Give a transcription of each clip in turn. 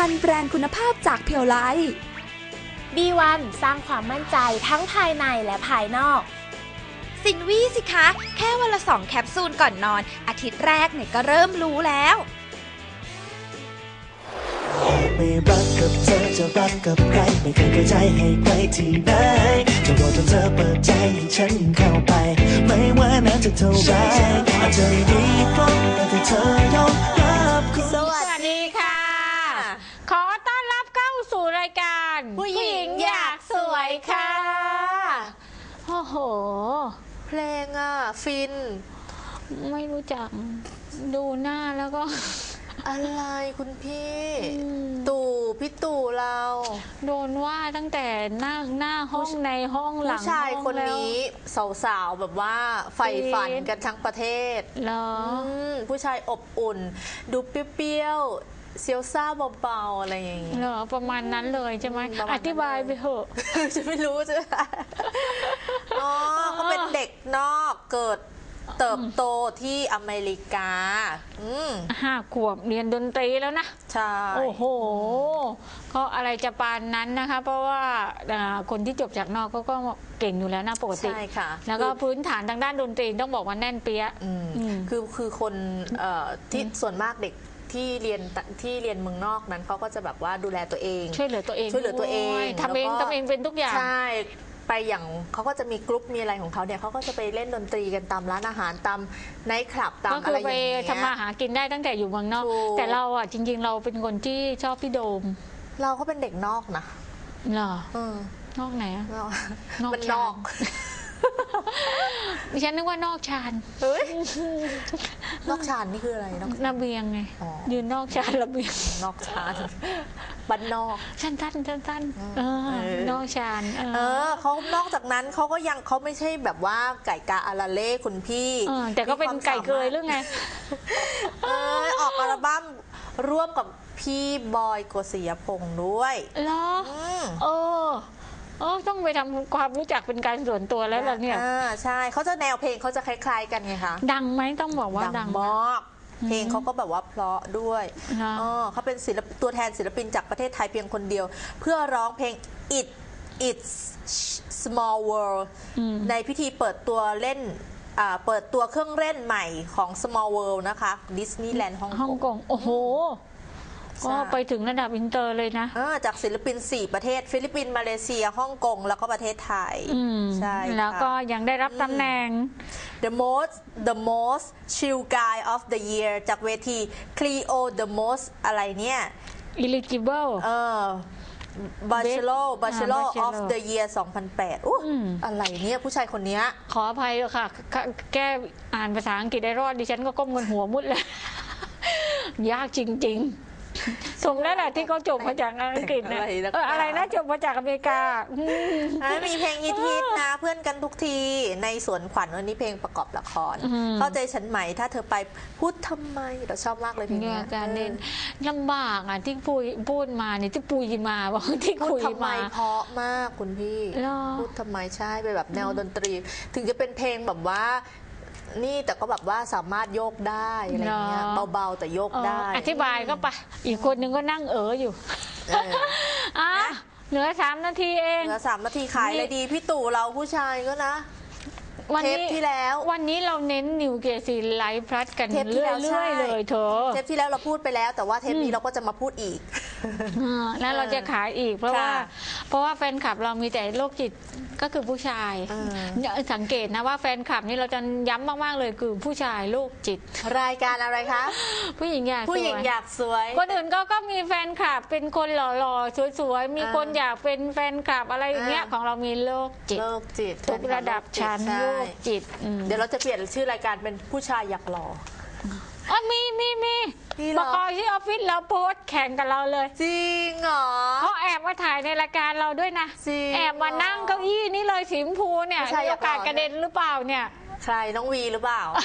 คุณภาพจากเพียวไล B1 สร้างความมั่นใจทั้งภายในและภายนอก สินวี่สิคะ แค่วันละสองแคปซูลก่อนนอน อาทิตย์แรกเนี่ยก็เริ่มรู้แล้ว ไม่รักกับเธอจะรักกับใคร ไม่เคยเปิดใจให้ใครที่ไหนจะรอจนเธอเปิดใจให้ฉันเข้าไป ไม่ว่านานจะเท่าไรอาจจะไม่ดี โอ้โห เพลงอะ ฟิน ไม่รู้จักดูหน้าแล้วก็ อะไรคุณพี่ อืม ตู่พี่ตู่เรา โดนว่าตั้งแต่หน้าหน้าห้องในห้องหลัผู้งชายห้องคนแล้ว นี้สาวๆแบบว่าใฝ่ฝันกันทั้งประเทศเหรอมผู้ชายอบอุ่น ดูเปรี้ยวๆเซียวซ่าเบาๆอะไรอย่างงี้ เหรอประมาณนั้นเลยใช่ไหมประมาณนั้นอธิบายไปเถอะ จะไม่รู้จะ อ๋อเขาเป็นเด็กนอกเกิดเติบโตที่อเมริกา อืมห้าขวบเรียนดนตรีแล้วนะ ใช่ โอ้โห ก็อะไรจะปานนั้นนะคะ เพราะว่าอ่าคนที่จบจากนอกเขาก็เก่งอยู่แล้วนะปกติ ใช่ค่ะ แล้วก็พื้นฐานทางด้านดนตรีต้องบอกว่าแน่นเปี้ยะอืมอืมคือคือคนเอ่อที่ส่วนมากเด็กที่เรียนตที่เรียนเมืองนอกนั้นเขาก็จะแบบว่าดูแลตัวเอง ช่วยเหลือตัวเองช่วยเหลือตัวเองทำเองแล้วก็ทำเองเป็นทุกอย่างใช่ ไปอย่างเขาก็จะมีกรุ๊ปมีอะไรของเขาเนี่ยเขาก็จะไปเล่นดนตรีกันตามร้านอาหารตามไนท์คลับตามก็อะคืไรออไปย่างเงี้ย ทำมาหากินได้ตั้งแต่อยู่เมืองนอก ถูก แต่เราอะจริง ๆ เราเป็นคนที่ชอบพี่โดมเราก็เป็นเด็กนอกนะเหรอเออนอกไหนอะ นอกนอกมันชานนอก ดิฉันนึกว่านอกชานเฮ้ยนอกชานนี่คืออะไรนอก ระเบียงไง อ๋อ ยืนนอกชานระเบียง นอกชานบ้านนอก สั้นๆสั้นๆเออ เออ นอกชานเอเอออเขานอกจากนั้นเขาก็ยังเขาไม่ใช่แบบว่าไก่กาอาราเล่คุณพี่เออแต่ก็เป็นมีความไก่เกยสามารถหรือไง เออออกอัลบั้มร่วมกับพี่บอยโกศิยพงษ์ด้วยเหรอ อืม เออ เออต้องไปทำความรู้จักเป็นการส่วนตัวแล้วล่ะเนี่ย อ่าใช่เขาจะแนวเพลงเขาจะคล้าย ๆ กันไงคะดังไหมต้องบอกว่าดังมากเพลงเขาก็แบบว่าเพราะด้วยนะอ๋อเขาเป็นศิลปตัวแทนศิลปินจากประเทศไทยเพียงคนเดียว เพื่อร้องเพลง It It's Small World ในพิธีเปิดตัวเล่นอ่าเปิดตัวเครื่องเล่นใหม่ของ Small World นะคะดิสนีย์แลนด์ฮ่องฮ่องกกงง โอ้โหใช่ ก็ไปถึงระดับอินเตอร์เลยนะ อ่าจากศิลปิน 4 ประเทศ ฟิลิปปินส์มาเลเซียฮ่องกงแล้วก็ประเทศไทยอืมใช่แล้วก็ค่ะยังได้รับตำแหน่ง The most the most chill guy of the year จากเวที Clio the most อะไรเนี่ย eligible เออ Bachelor Best- Bachelor อ่า of Bachelor the year 2008อู้อืม อะไรเนี่ย ผู้ชายคนเนี้ย ขออภัยเถอะค่ะแค่แก้อ่านภาษาอังกฤษได้รอดดิฉันก็ก้มเงินหัวมุดเลย ยากจริง ๆ สมแล้วแหละที่เขาจบมาจากอังกฤษนะอะไรนะ เอออะไรนะจบมาจากอเมริกาอืม อะมีเพลงฮิตๆนะ เพื่อนกันทุกทีในสวนขวัญวันนี้เพลงประกอบละคร อืม เข้าใจฉันไหมถ้าเธอไปพูดทำไมเราชอบมากเลยเพลงเนี่เนี้ยยการเน้นลำบากอะที่พูดพูดมาเนี่ยที่ปุยมาบอกที่พูคุดยทำไมมา เพราะมากคุณพี่ เหรอพูดทำไมใช่ไปแบบแนวดนตรี ถึงจะเป็นเพลงแบบว่า นี่แต่ก็แบบว่าสามารถโยกได้อะไรเงี้ยเหรอเบาๆแต่โยกเออได้อธิบายก็ไป อีกคนนึงก็นั่งเอออยู่เออ อะเหลือสามนาทีเอง เหลือสามนาทีขายเลยดี พี่ตู่เราผู้ชายก็นะ วันเทนี้ปที่แล้ว วันนี้เราเน้นนิวเกซีไลฟ์พลัสกันเทปที่เรื่แล้วใช่ อยๆเลยเธอเทปที่แล้วเราพูดไปแล้ว แต่ว่าเทปนี้เราก็จะมาพูดอีก อ่าแล้วเราจะขายอีกเพราะค่ะว่าเพราะว่าแฟนคลับเรามีแต่โรคจิตก็คือผู้ชายเออ เนี่ยสังเกตนะว่าแฟนคลับนี่เราจะย้ำมากๆเลยคือผู้ชายโรคจิต รายการอะไรคะ ผู้หญิงอยากผู้หญิงสวยอยากสวย คนอื่นก็ก็มีแฟนคลับเป็นคนหล่อๆ สวยๆ มีอ่าคนอยากเป็นแฟนคลับอะไรอย่างเงี้ย อ่า ของเรามีโรคจิต โรคจิตทุกระดับชั้นใช่โรคจิตอืมเดี๋ยวเราจะเปลี่ยนชื่อรายการเป็นผู้ชายอยากหล่อ อ๋อมีมีมีมีเหรบอกที่ออฟฟิศเราโพสต์แข่งกับเราเลยจริงเหรอ เขาแอบมาถ่ายในรายการเราด้วยนะจริงแอบมานั่งเก้าอี้นี่เลยสีชมพูเนี่ยผู้ชายมีอยาโอกกาสหล่อกระเด็นหรือเปล่าเนี่ย ใครน้องวีหรือเปล่าน้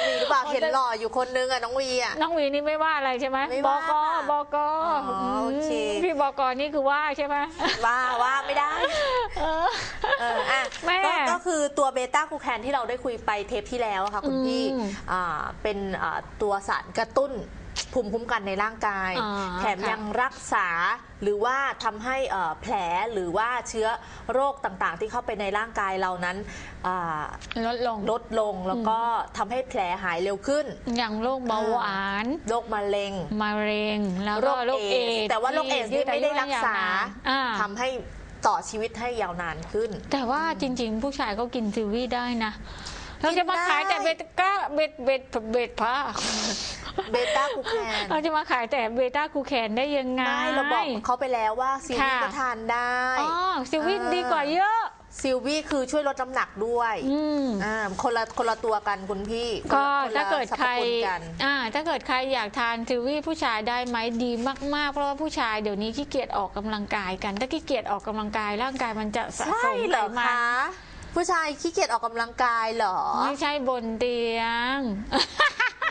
องวีหรือเปล่าเห็นหล่ออยู่คนนึงอะน้องวีอะ น้องหวีนี่ไม่ว่าอะไรใช่ไหมไม่บว่ากบกอ๋อโอเค มพี่บกนี่คือว่าใช่ไหม ว่าว่าไม่ได้ เออเอออะแม่ก็ก็คือตัวเบต้าคูแคนที่เราได้คุยไปเทปที่แล้วอะค่ะคุณพี่อืมอ่าเป็นอ่าตัวสารกระตุ้น ภูมิคุ้มกันในร่างกาย อ่าแถมค่ะยังรักษาหรือว่าทำให้เอ่อแผลหรือว่าเชื้อโรคต่างๆ ที่เข้าไปในร่างกายเรานั้นอ่าลดลงลดลงแล้วก็ทำให้แผลหายเร็วขึ้น อย่างโรคเบาหวานโรคมะเร็ง มะเร็งแล้วโรก็คโรคเอเอดดส์แต่ว่าโรคเอดส์นี่ไม่ได้รักษาอ่า ทำให้ต่อชีวิตให้ยาวนานขึ้น แต่ว่าจริงๆ ผู้ชายก็กินซิวีได้นะ เรากินจะมาขายได้แต่เบตก้าเบตเบตเบตผ้าเบต้ากูแคนเราจะมาขายแต่เบต้ากูแคนได้ยังไงไม่เราบอกเขาไปแล้วว่าซิลวี่ค่ะก็ทานได้อ๋อซิวีอ่าดีกว่าเยอะซิลวี่คือช่วยลดน้ำหนักด้วยอืมอ่าคนละคนละตัวกันคุณพี่ ก็คนละถ้าเกิดสรรพใครคุณกันอ่าถ้าเกิดใครอยากทานซิวีผู้ชายได้ไหมดีมากๆ เพราะว่าผู้ชายเดี๋ยวนี้ขี้เกียจออกกำลังกายกัน ถ้าขี้เกียจออกกำลังกายร่างกายมันจะสะสใช่มเหรไขอมัคะน ผู้ชายขี้เกียจออกกำลังกายเหรอ ไม่ใช่บนเตียง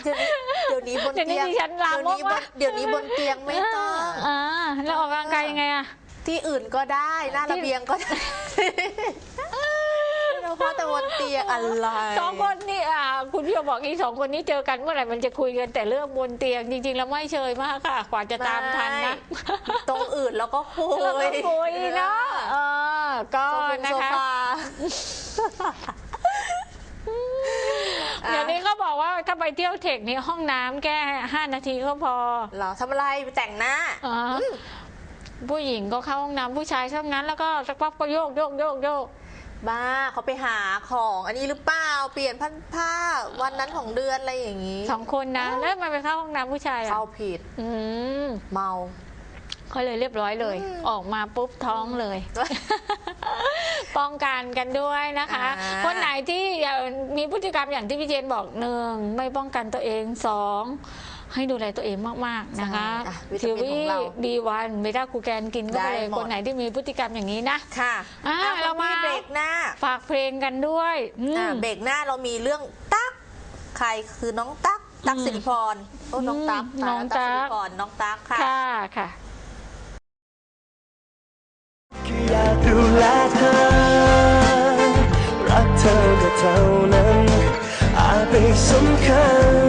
เดี๋ยวนี้เดี๋ยวนี้บนเดี๋ยวนี้เตียงดิฉันลามกเดี๋ยวนี้บว่ะนเดี๋ยวนี้บนเตียงไม่ต้อง อ่าแล้วออกกำลังกายยังไงอะ ที่อื่นก็ได้ หน้าระเบียงก็ได้ไม่เพาะแต่บนเตียงอะไร สองคนนี่อ่าคุณพี่บอกอีสองคนนี้เจอกันเมื่อไหร่มันจะคุยกันแต่เรื่องบนเตียงจริง ๆ แล้วไม่เชยมากค่ะกว่าจะตามทันนะไม่ตรงอื่นแล้วก็คุยแล้วก็คุยเนาะเออก็โซฟงนะโซคะ ฟา เดี๋ยวนี้เขาบอกว่าถ้าไปเที่ยวเทคนี่ห้องน้ำแค่ห้านาทีก็พอเหรอทำอะไรไปแต่งหน้าอ๋ออผู้หญิงก็เข้าห้องน้ำผู้ชายเท่านั้นแล้วก็สักพักก็โยกโยกโยกโยก บ้าเขาไปหาของอันนี้หรือเปล่าเปลี่ยนพันผ้าวันนั้นของเดือนอะไรอย่างนี้ สองคนนะแล้วทำไมันไปเข้าห้องน้ำผู้ชายอะเข้าผิดอืมเมา ก็เลยเรียบร้อยเลย ออกมาปุ๊บท้องเลย ป้องกันกันด้วยนะคะ อ่า คนไหนที่มีพฤติกรรมอย่างที่พี่เจนบอกหนึ่งไม่ป้องกันตัวเองสอง ให้ดูแลตัวเองมาก ๆ นะคะใช่อะวิตาทีมินวีของเราบีวันเบต้าคูแกนกินก็ไปได้เลยหมด คนไหนที่มีพฤติกรรมอย่างนี้นะ ค่ะอ่าอะเรามา คุณพี่เบรกหน้าฝากเพลงกันด้วยอืม อะเบรกหน้าเรามีเรื่องตั๊กใครคือน้องตั๊กตั๊กอืมสิริพรโอ้น้องตั๊กอืมน้องตั๊ก สิริพรน้องตั๊กค่ะ ค่ะค่ะ แค่อยากดูแลเธอ รักเธอก็เท่านั้นอาจไม่สำคัญ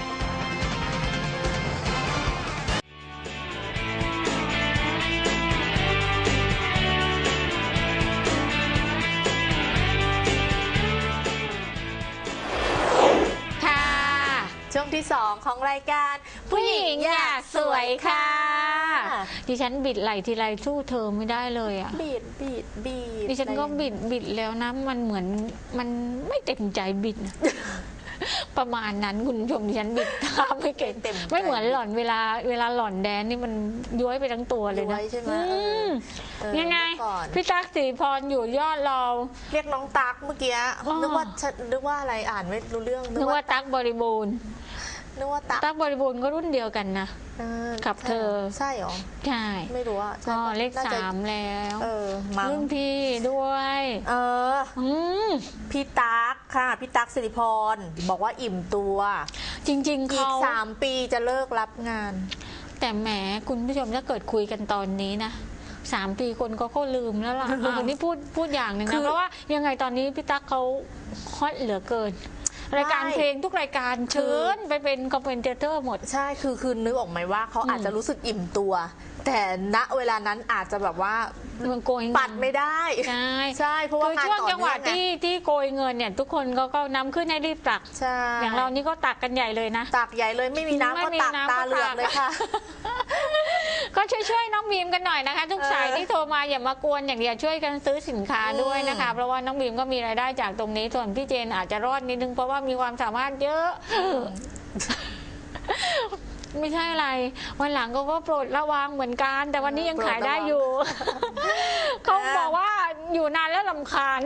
2 ของรายการ ผู้หญิงอยากสวยค่ะ ดิฉันบิดไหลทีไรสู้เธอไม่ได้เลยอะบิดบิดบิดดิฉันก็บิดบิดแล้วนะ มันเหมือนมันไม่เต็มใจบิดประมาณนั้นคุณผู้ชมดิฉันบิดท่าไม่เก่งเต็มไม่เหมือนหล่อนเวลาเวลาหล่อนแดนนี่มันย้วยไปทั้งตัวเลยนะยังไงพี่ตั๊กสีพรอยู่ยอดเรา เรียกน้องตักเมื่อกี้นึกว่าฉันนึกว่าอะไรอ่านไม่รู้เรื่องนึกว่าตั๊กบริบูรณ์ นึกว่าตั๊กตั๊กบริบูรณ์ก็รุ่นเดียวกันนะ เออกับเธอ ใช่เหรอ ใช่ ไม่รู้อะใช่ก็ปะเลขน่จะสามแล้ว เออมั้งรุ่นพี่ด้วย เอออืมพี่ตั๊กค่ะ พี่ตั๊กสิริพร บอกว่าอิ่มตัว จริงๆอีเขากสามปีจะเลิกรับงาน แต่แหมคุณผู้ชมถ้าเกิดคุยกันตอนนี้นะสามปีคนก็ก็ลืมแล้วล่ะอ่านี่พูดพูดอย่างหนึ่งคืนะอเพราะว่ายังไงตอนนี้พี่ตั๊กเขาฮอตเหลือเกิน รายการใช่เพลงทุกรายการเชิญไปเป็นคอมเมนเตอร์หมด ใช่คือคือนึกออกไหมว่าเขาอืมอาจจะรู้สึกอิ่มตัว แต่ณเวลานั้นอาจจะแบบว่ามันโกยเงินปัดไม่ได้ใช่ใช่เพราะว่าคืองานช่วงต่อจังหวะเนื่องไงที่ที่โกยเงินเนี่ย ทุกคนก็ก็นำขึ้นให้รีบตักใช่อย่างเรานี่ก็ตักกันใหญ่เลยนะ ตักใหญ่เลยไม่มีน้ำไม่ก็มีตักน้ำตาก็เหลือกตักเลยค่ะ ก็ช่วยๆน้องบีมกันหน่อยนะคะ ทุกเออสายที่โทรมาอย่ามากวนอย่างเดียวช่วยกันซื้อสินค้าด้วยนะคะ เพราะว่าน้องบีมก็มีรายได้จากตรงนี้ส่วนพี่เจนอาจจะรอดนิดนึงเพราะว่ามีความสามารถเยอะ ไม่ใช่อะไร วันหลังก็ก็โปรดระวังเหมือนกัน แต่วันนี้ยังขายได้อยู่ เขาบอกว่าอยู่นานแล้วลำคาญ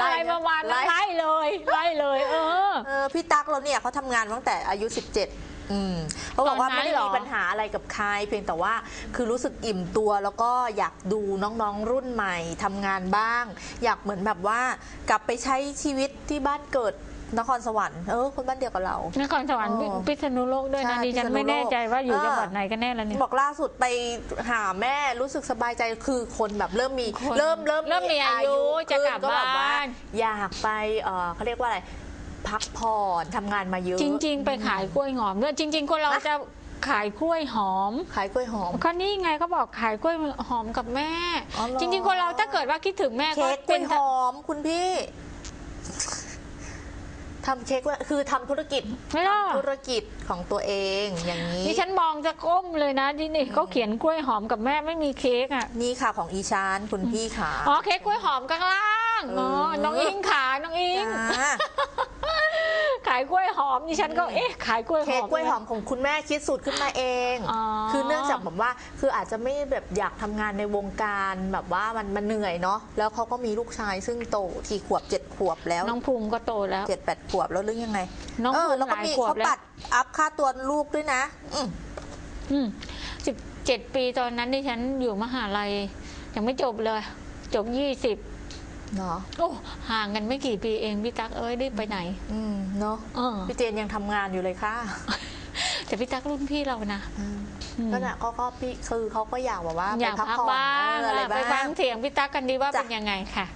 อะไรประมาณนั้นไล่ไล่เลยไล่เลยเออเออพี่ตั๊กเราเนี่ยเขาทำงานมาตั้งแต่อายุ 17 อืมเขาบอกว่าตอนนั้นไม่ได้เหรมีอ ปัญหาอะไรกับใคร เพียงแต่ว่าคือรู้สึกอิ่มตัวแล้วก็อยากดูน้องๆรุ่นใหม่ทำงานบ้าง อยากเหมือนแบบว่ากลับไปใช้ชีวิตที่บ้านเกิดนครสวรรค์เออคนบ้านเดียวกับเรา นครสวรรค์อ๋อพิษณุโลกด้วยใช่นะดิฉันพิษณุโลกไม่แน่ใจว่าอยู่เออจังหวัดไหนกันแน่แล้วเนี่ย บอกล่าสุดไปหาแม่รู้สึกสบายใจคือคนแบบเริ่มมีคนเริ่มเริ่มเริ่มมีอายุจะกลับขึ้นแบบว่าบ้านอยากไปเออเขาเรียกว่าอะไร พักผ่อนทำงานมาเยอะจริง ๆ ไปขายกล้วยหอมด้วยจริง ๆ คนเราจะขายกล้วยหอม ขายกล้วยหอม ก็นี่ไงเขาบอกขายกล้วยหอมกับแม่ อ๋อเหรอ จริง ๆ คนเราถ้าเกิดว่าคิดถึงแม่ก็เค้กกล้วยหเป็นอมคุณพี่ทำเค้กกล้วยคือทำธุรกิจไม่หรอกธุรกิจของตัวเองอย่างนี้ ดิฉันมองจะก้มเลยนะดินี่เขาเขียนกล้วยหอมกับแม่ไม่มีเค้กอะนี่ค่ะของอีชานคุณพี่ขาอ๋อเค้กกล้วยหอมข้างล่า งอ๋อเออน้องอิงขาน้องอิง จ้า ขายกล้วยหอมดิฉันก็เอ๊ะขายกล้วยหอม เค้กกล้วยหอมของคุณแม่คิดสูตรขึ้นมาเอง อ๋อคือเนื่องจากแบบว่าคืออาจจะไม่แบบอยากทำงานในวงการแบบว่ามันมันเหนื่อยเนาะแล้วเขาก็มีลูกชายซึ่งโตที่ขวบเจ็ดขวบแล้วน้องภูมิก็โตแล้ว เจ็ดแปดขวบแล้วหรือยังไงน้องเออภูมิแล้วก็มีหลายขวบเขาแล้ว ปัดอัพค่าตัวลูกด้วยนะอืมอืมสิบเจ็ดปีตอนนั้นดิฉันอยู่มหาลัยยังไม่จบเลย จบยี่สิบ เนาะโอ้ห่างกันไม่กี่ปีเองพี่ตั๊กเอ้ยได้ไปไหน อืมเนาะเออ พี่เจนยังทำงานอยู่เลยค่ะแต่พี่ตั๊กรุ่นพี่เรานะ อืม ก็น่ะเขาก็พี่คือเขาก็อยากแบบว่าอยากไปพักผ่อนบ้างเอออะไรไปบ้าฟังง เสียงพี่ตั๊กกันดีว่าจ้ะ เป็นยังไงค่ะ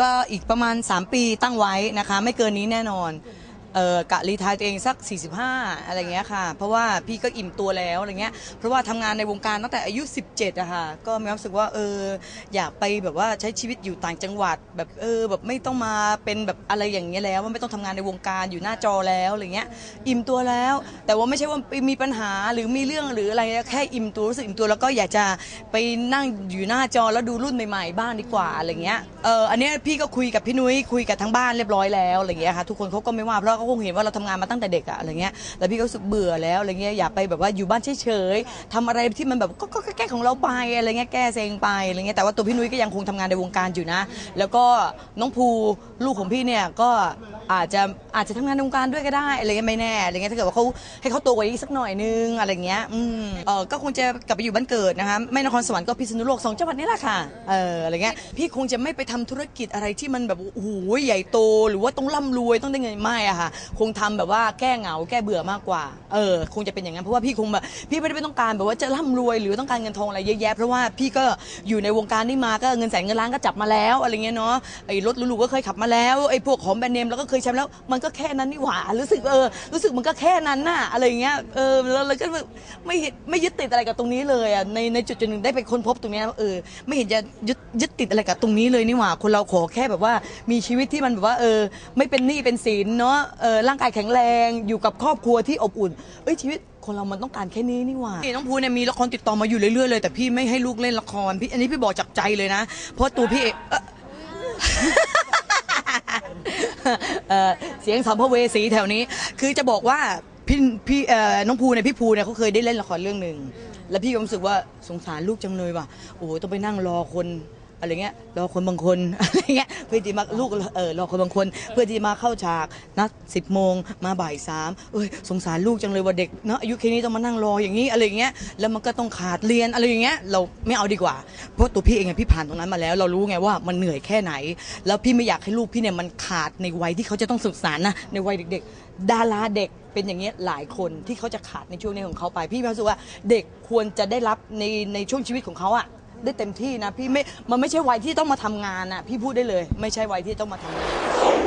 ก็อีกประมาณ 3 ปีตั้งไว้นะคะ ไม่เกินนี้แน่นอน เออกะรีไทายตัวเองสัก 45 อะไรเงี้ยค่ะ เพราะว่าพี่ก็อิ่มตัวแล้วอะไรเงี้ยเพราะว่าทำงานในวงการตั้งแต่อายุ 17อะค่ะก็มีความรู้สึกว่าเอออยากไปแบบว่าใช้ชีวิตอยู่ต่างจังหวัดแบบเออแบบไม่ต้องมาเป็นแบบอะไรอย่างเงี้ยแล้วว่าไม่ต้องทำงานในวงการอยู่หน้าจอแล้วอะไรเงี้ยอิ่มตัวแล้ว แต่ว่าไม่ใช่ว่ามีปัญหาหรือมีเรื่องหรืออะไรแค่อิ่มตัวรู้สึกอิ่มตัวแล้วก็อยากจะไปนั่งอยู่หน้าจอแล้วดูรุ่นใหม่ๆบ้างดีกว่าอะไรเงี้ยเอออันเนี้ยพี่ก็คุยกับพี่นุ้ยคุยกับทั้งบ้านเรียบร้อยแล้วอะไรเงี้ยค่ะทุกคนเขาก็ไม่ว่าเพราะคงเห็นว่าเราทำงานมาตั้งแต่เด็กอะอะไรเงี้ยแล้วพี่ก็รู้สึกเบื่อแล้วอะไรเงี้ยอยากไปแบบว่าอยู่บ้านเฉยๆทำอะไรที่มันแบบก็ก็แก้ของเราไปอะไรเงี้ยแก้เซงไปอะไรเงี้ยแต่ว่าตัวพี่นุ้ยก็ยังคงทำงานในวงการอยู่นะ แล้วก็น้องภูลูกของพี่เนี่ยก็อาจจะอาจจะทำงานในวงการด้วยก็ได้อะไรเงี้ยไม่แน่อะไรเงี้ยถ้าเกิดว่าเขาให้เขาโตกว่านี้สักหน่อยนึงอะไรเงี้ยอืมเออก็คงจะกลับไปอยู่บ้านเกิดนะคะไม่นครสวรรค์ก็พิษณุโลกสองจังหวัดนี้แหละค่ะเอออะไรเงี้ยพี่คงจะไม่ไปทำธุรกิจอะไรที่มันแบบโอ้โหใหญ่โตหรือว่าต้องร่ำรวยต้องได้เงินไม่อะค่ะคงทำแบบว่าแก้เหงาแก้เบื่อมากกว่า เออ คงจะเป็นอย่างนั้นเพราะว่าพี่คงแบบพี่ไม่ได้ต้องการแบบว่าจะร่ำรวยหรือต้องการเงินทองอะไรเยอะแยะเพราะว่าพี่ก็อยู่ในวงการนี้มาก็เงินแสนเงินล้านก็จับมาแล้วอะไรเงี้ยเนาะไอ้รถหรูๆก็เคยขับมาแล้วไอ้พวกของแบรนด์เนมเราก็เคยใช้มาแล้วมันก็แค่นั้นนี่หว่ารู้สึกเออรู้สึกมันก็แค่นั้นน่ะอะไรเงี้ยเออแล้วเราก็ไม่ไม่ยึดติดอะไรกับตรงนี้เลยอะในในจุดจุดหนึ่งได้ไปค้นพบตรงเนี้ยเออไม่เห็นจะยึดยึดติดอะไรกับตรงนี้เลยนี่หว่าคนเราขอแค่แบบว่ามีชีวิตที่มันแบบว่าเออไม่เป็นหนี้เป็นสินเนาะเออร่างกายแข็งแรงอยู่กับครอบครัวที่อบอุ่น เอ้ยชีวิตคนเรามันต้องการแค่นี้นี่หว่าพี่น้องภูเนี่ยมีละครติดต่อมาอยู่เรื่อยๆเลยแต่พี่ไม่ให้ลูกเล่นละครพี่อันนี้พี่บอกจากใจเลยนะ เพราะตัวพี่เองเอ่อ เอ่อเสียงสัมภเวสีแถวนี้ คือจะบอกว่าพี่พี่เอ่อน้องภูเนี่ยพี่ภูเนี่ยเขาเคยได้เล่นละครเรื่องหนึ่งแล้วพี่ก็รู้สึกว่าสงสารลูกจังเลยว่ะโอ้โหต้องไปนั่งรอคน อะไรเงี้ยรอคนบางคนอะไรเงี้ยเพื่อที่มาลูกเออรอคนบางคน เพื่อที่มาเข้าฉากนัดสิบโมงมาบ่ายสามเอ้ยสงสารลูกจังเลยว่าเด็กเนาะอายุแค่นี้ต้องมานั่งรออย่างนี้อะไรเงี้ยแล้วมันก็ต้องขาดเรียนอะไรอย่างเงี้ยเราไม่เอาดีกว่า เพราะตัวพี่เองไงพี่ผ่านตรงนั้นมาแล้ว เรารู้ไงว่ามันเหนื่อยแค่ไหน แล้วพี่ไม่อยากให้ลูกพี่เนี่ยมันขาดในวัยที่เขาจะต้องศึกษานะในวัยเด็ก ๆ ดาราเด็กเป็นอย่างเงี้ยหลายคนที่เขาจะขาดในช่วงนี้ของเขาไป พี่รู้สึกว่าเด็กควรจะได้รับในในช่วงชีวิตของเขาอะ ได้เต็มที่นะพี่ไม่มันไม่ใช่วัยที่ต้องมาทำงานอะพี่พูดได้เลย ไม่ใช่วัยที่ต้องมาทำงาน